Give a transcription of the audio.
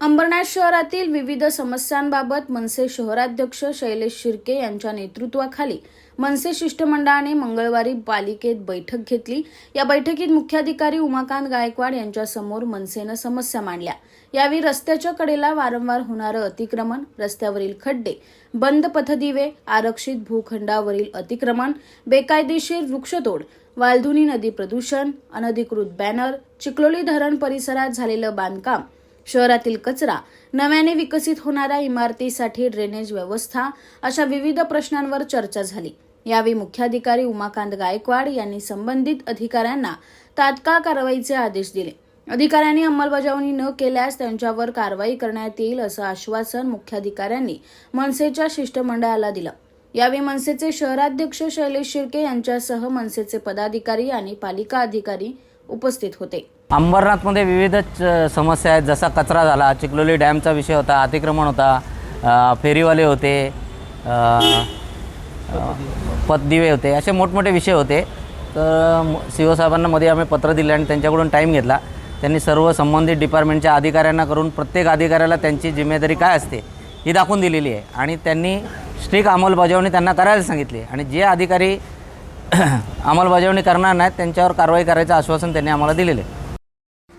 अंबरनाथ शहरातील विविध समस्यांबाबत मनसे शहराध्यक्ष शैलेश शिर्के यांच्या नेतृत्वाखाली मनसे शिष्टमंडळाने मंगळवारी पालिकेत बैठक घेतली. या बैठकीत मुख्याधिकारी उमाकांत गायकवाड यांच्यासमोर मनसेनं समस्या मांडल्या. यावेळी रस्त्याच्या कडेला वारंवार होणारं अतिक्रमण रस्त्यावरील खड्डे बंद पथदिवे आरक्षित भूखंडावरील अतिक्रमण बेकायदेशीर वृक्षतोड वालधुनी नदी प्रदूषण अनधिकृत बॅनर चिखलोली धरण परिसरात झालेलं बांधकाम शहरातील कचरा नव्याने विकसित होणाऱ्या इमारतीसाठी ड्रेनेज व्यवस्था अशा विविध प्रश्नांवर चर्चा झाली. यावेळी मुख्याधिकारी उमाकांत गायकवाड यांनी संबंधित अधिकाऱ्यांना तात्काळ कारवाईचे आदेश दिले. अधिकाऱ्यांनी अंमलबजावणी न केल्यास त्यांच्यावर कारवाई करण्यात येईल असं आश्वासन मुख्याधिकाऱ्यांनी मनसेच्या शिष्टमंडळाला दिलं. यावेळी मनसेचे शहराध्यक्ष शैलेश शिर्के यांच्यासह मनसेचे पदाधिकारी आणि पालिका अधिकारी उपस्थित होते. अंबरनाथमध्ये विविध समस्या आहेत. जसा कचरा झाला चिखलोली डॅमचा विषय होता अतिक्रमण होता फेरीवाले होते पतदिवे होते असे मोठमोठे विषय होते. तर शिवसाहेबांना सी ओ साहेबांना मध्ये आम्ही पत्र दिले आणि त्यांच्याकडून टाईम घेतला. त्यांनी सर्व संबंधित डिपार्टमेंटच्या अधिकाऱ्यांना करून प्रत्येक अधिकाऱ्याला त्यांची जिम्मेदारी काय असते ही दाखवून दिलेली आहे. आणि त्यांनी स्ट्रिक अंमलबजावणी त्यांना करायला सांगितली आणि जे अधिकारी अंमलबजावणी करणार नाहीत त्यांच्यावर कारवाई करायचं आश्वासन त्यांनी आम्हाला दिलेलं आहे.